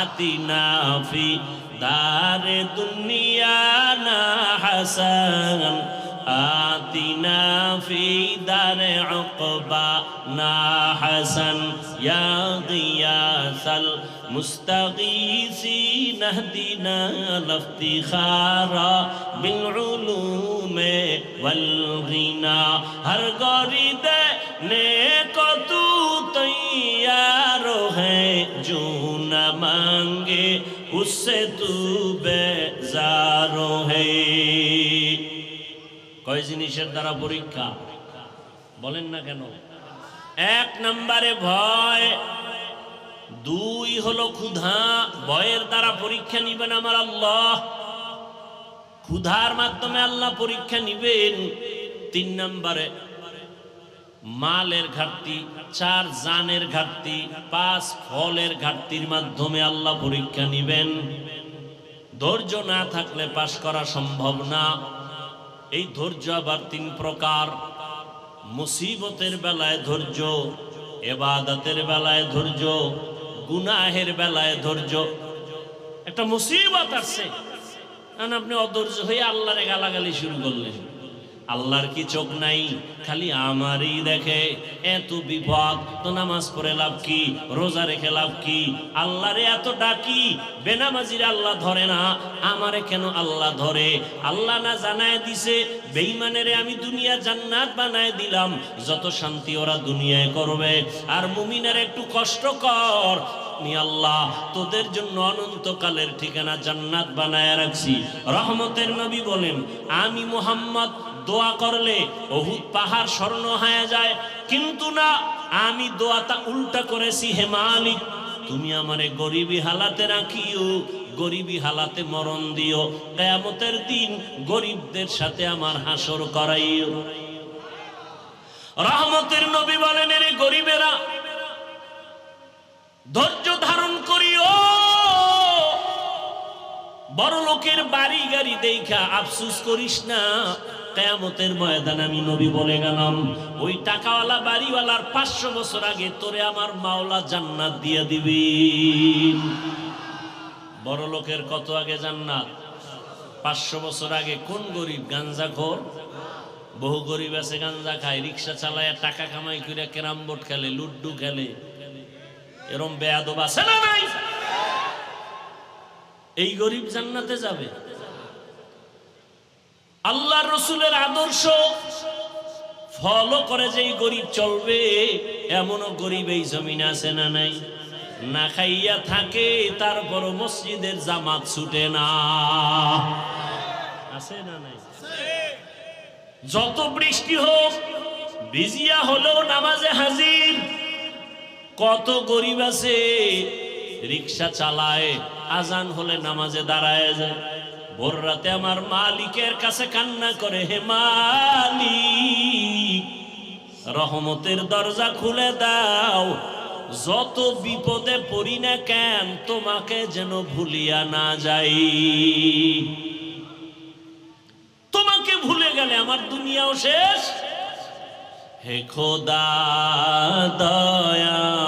آتنا في دار دنيانا حسن آتنا في دار عقبانا حسن يا غياث المستغيثين اهدنا الافتخار بالعلوم والغنى هر غوری نيكو تو تيارو هي جو मांगे, उससे तू बेजारो है। কয় জিনিসের দ্বারা পরীক্ষা? বলেন না কেন? এক নম্বরে ভয়, দুই হলো ক্ষুধা। ভয়ের দ্বারা পরীক্ষা নিবেন আমার আল্লাহ। ক্ষুধার মাধ্যমে আল্লাহ পরীক্ষা নিবেন। তিন নম্বরে মালের ঘাটতি, চার জানের ঘাটতি, পাঁচ ফলের ঘাটতির মাধ্যমে আল্লাহ পরীক্ষা নিবেন। ধৈর্য না থাকলে পাশ করা সম্ভব না। এই ধৈর্য আবার তিন প্রকার। মুসিবতের বেলায় ধৈর্য, এবাদতের বেলায় ধৈর্য, গুনাহের বেলায় ধৈর্য। একটা মুসিবত আসছে কারণ আপনি অধৈর্য হয়ে আল্লাহরে গালাগালি শুরু করলেন। আল্লাহর কি চোখ নাই? খালি আমারই দেখে। এত বিপদ তো নামাজ পড়ে লাভ কি? রোজা রেখে লাভ কি? আল্লাহরে এত ডাকি, বেনামাজির আল্লাহ ধরে না। আমারে কেন আল্লাহ ধরে? আল্লাহ না জানায় দিছে বেইমানেরে আমি দুনিয়া জান্নাত বানায় দিলাম। যত শান্তি ওরা দুনিয়ায় করবে। আর মুমিনের একটু কষ্ট কর। আল্লাহ, তোদের জন্য অনন্তকালের ঠিকানা জান্নাত বানায় রাখছি। রহমতের নবী বলেন, আমি মোহাম্মদ দোয়া করলে অহুদ পাহাড় স্বর্ণ হয়ে যায়। কিন্তু না, আমি দোয়াটা উল্টা করেছি, হে মালিক, তুমি আমারে গরিবী হালাতে রাখিও, গরিবী হালাতে মরণ দিও। কেয়ামতের দিন গরিবদের সাথে আমার হাসর করাইও। রহমতের নবী বলেন, এর গরিবেরা, ধৈর্য ধারণ করিও। বড় লোকের বাড়ি গাড়ি দেখা আফসুস করিস না কেয়ামতের ময়দান আমি নবী বলে গেলাম, ওই টাকাওয়ালা বাড়িওয়ালার পাঁচশো বছর আগে তোরে আমার মাওলা জান্নাত দিয়ে দিবি। বড় লোকের কত আগে জান্নাত? পাঁচশো বছর আগে কোন গরিব? গাঞ্জা খোর? বহু গরিব আছে, গাঞ্জা খায়, রিক্সা চালায় টাকা কামাই করে ক্যারাম বোর্ড খেলে, লুড্ডু খেলে। এরম বেয়াদব আছে না নাই? এই গরিব জান্নাতে যাবে? আল্লাহ রসুলের আদর্শ ফলো করে যে গরিব চলবে, এমনও গরিব এই জমিন আছে না নাই? না খাইয়া থাকে তারপর মসজিদের জামাত ছুটে না। আছে না নাই? যত বৃষ্টি হোক, ভিজিয়া হলেও নামাজে হাজির। কত গরিব আছে, রিক্সা চালায়, আজান হলে নামাজে দাঁড়ায় যায়। ভোর রাতে আমার মালিকের কাছে কান্না করে, হে মালিক, রহমতের দরজা খুলে দাও। যত বিপদে পড়ি না কেন, তোমাকে যেন ভুলিয়া না যাই। তোমাকে ভুলে গেলে আমার দুনিয়াও শেষ। হে খোদা দয়াময়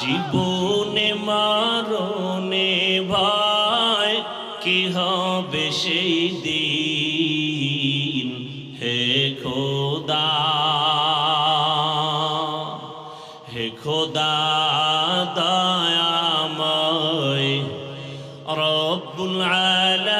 জীবনে মারণে ভয় কি হবে সেই দিন? হে খোদা হে খোদা দয়াময় রব্বুল আলামিন।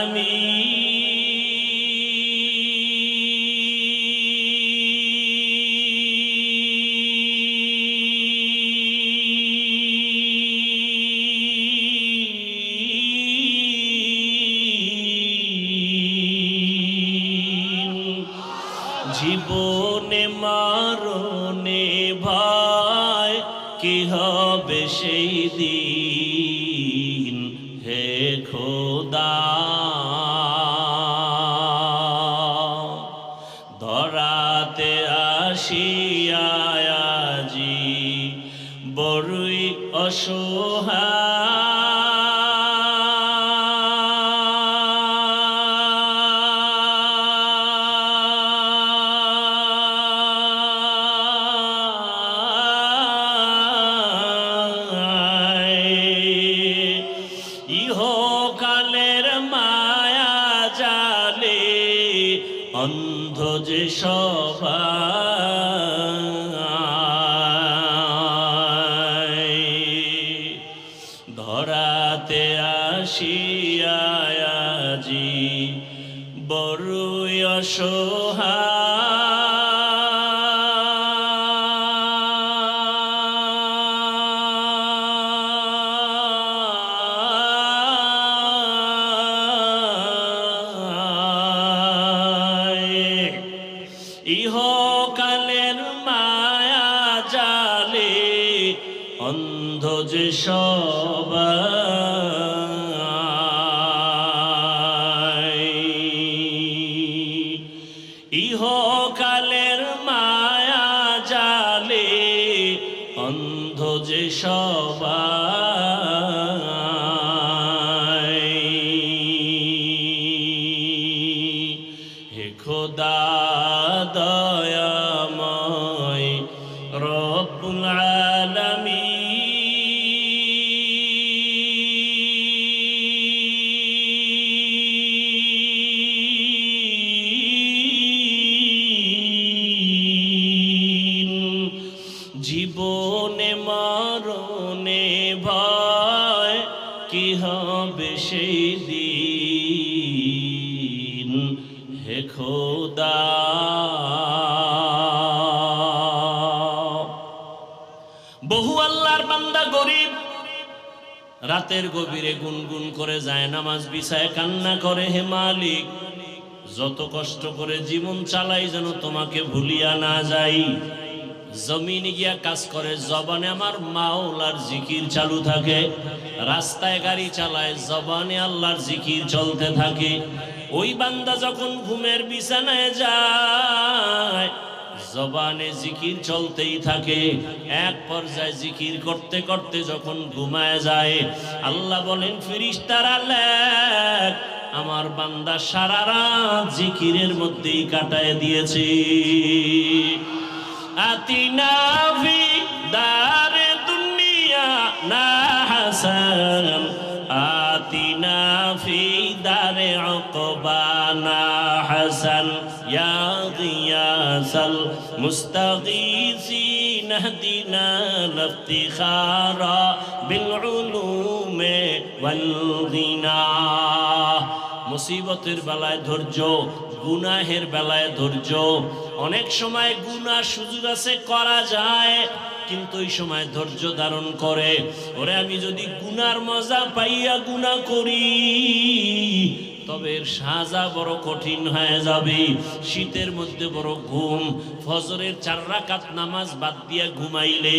জীবনে মারণে ভয় কি হবে সেই দিন? হে খোদা। ধরাতে আসিয়াজি বড়ই অসহায়। ইহকালের মায়া জালে অন্ধ যে ধরাতে আসিয়াজি বড়ই অসহায়। জালে অন্ধ যে ইহকালের মায়া জালে অন্ধ যে সবাই। হে খোদা কি হবে সেই দিন? হে খোদা। বহু আল্লাহর বান্দা গরিব। রাতের গভীরে গুনগুন করে যায়, নামাজ বিছায় কান্না করে, হে মালিক, যত কষ্ট করে জীবন চালাই যেন তোমাকে ভুলিয়া না যাই। জমিনে গিয়া কাজ করে, জবানে আমার মাওলার জিকির চালু থাকে। রাস্তায় গাড়ি চালায়, জবানে আল্লাহর জিকির চলতে থাকে। ওই বান্দা যখন ঘুমের বিছানায় যায়, জবানে জিকির চলতেই থাকে। এক পর্যায়ে জিকির করতে করতে যখন ঘুমায় যায়, আল্লাহ বলেন ফিরিস্তারা লেখ, আমার বান্দা সারা রাত জিকিরের মধ্যেই কাটায় দিয়েছে। آتنا في دار الدنيا حسن آتنا في دار عقبانا حسن يا غياث المستغيثين اهدنا الافتخار بالعلوم والغنى মুসিবতের বেলায় ধৈর্য, গুনাহের বেলায় ধৈর্য। অনেক সময় গুনাহ সুযোগ আছে, করা যায়, কিন্তু ওই সময় ধৈর্য ধারণ করে। ওরে, আমি যদি গুনার মজা পাইয়া গুনাহ করি, তবে সাজা বড় কঠিন হয়ে যাবে। শীতের মধ্যে বড় ঘুম, ফজরের চার রাকাত নামাজ বাদ দিয়া ঘুমাইলে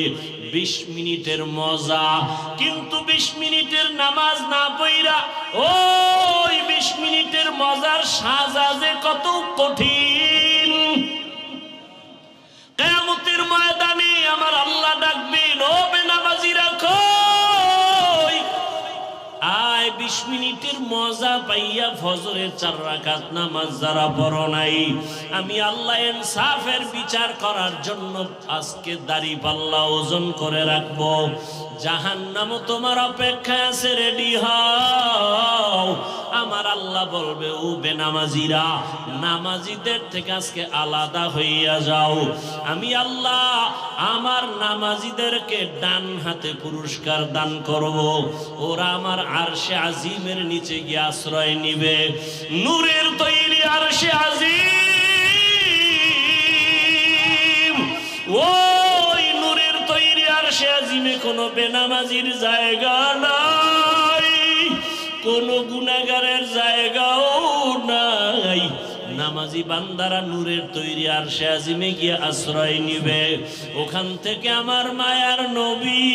বিশ মিনিটের মজা। কিন্তু বিশ মিনিটের নামাজ না পইরা, ওই বিশ মিনিটের মজার সাজা যে কত কঠিন। কেয়ামতের ময়দানে আমার আল্লাহ ডাকবেন ও আয়, বিশ মিনিটের মজা পাইয়া ফজরের চার রাকাত নামাজ যারা পড়ো নাই, আমি আল্লাহ ইনসাফের বিচার করার জন্য আজকে দাড়ি পাল্লা ওজন করে রাখব। জাহান্নামও তোমার অপেক্ষায় আছে, রেডি হও। আমার আল্লাহ বলবে, ও বেনামাজিরা, নামাজিদের থেকে আজকে আলাদা হইয়া যাও। আমি আল্লাহ আমার নামাজিদেরকে ডান হাতে পুরস্কার দান করব। ওরা আমার আরশে আজিমের নিচে গিয়ে আশ্রয় নিবে। নূরের তৈরি আরশে আজিম। ওই নূরের তৈরি আরশে আজিমে কোনো বেনামাজির জায়গা নাই। কোনো গুনাগারের জায়গাও নাই। নামাজি বান্দারা নূরের তৈরি আর সে আজিমে গিয়ে আশ্রয় নিবে। ওখান থেকে আমার মায়ার নবী।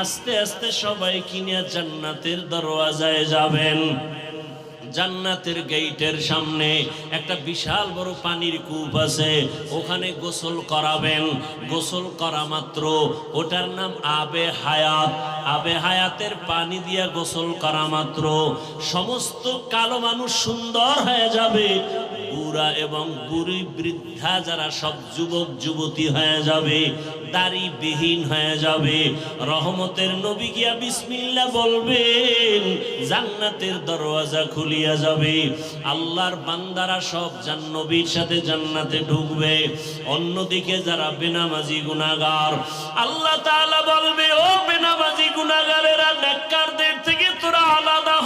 আস্তে আস্তে সবাই কিনে জান্নাতের দরওয়াজায় যাবেন। জান্নাতের গেইটের সামনে একটা বিশাল বড় পানির কূপ আছে, ওখানে গোসল করাবেন। গোসল করা মাত্র। ওটার নাম আবে হায়াত। আবে হায়াতের পানি দিয়া গোসল করা মাত্র। সমস্ত কালো মানুষ সুন্দর হয়ে যাবে। বুড়া এবং বুড়ি বৃদ্ধা যারা সব যুবক, যুবতী হয়ে যাবে। দাড়ি বিহীন হয়ে যাবে। রহমতের নবী গিয়া বিসমিল্লা বলবেন, জান্নাতের দরওয়াজা খুলিয়া যাবে। আল্লাহর বান্দারা সব জান, নবীর সাথে জান্নাতে ঢুকবে। অন্যদিকে যারা বেনামাজি গুনাহগার, আল্লাহ তাআলা বলবে, ও বেনামাজি গুনাহগারেরা, নেককারদের থেকে তোরা আলাদা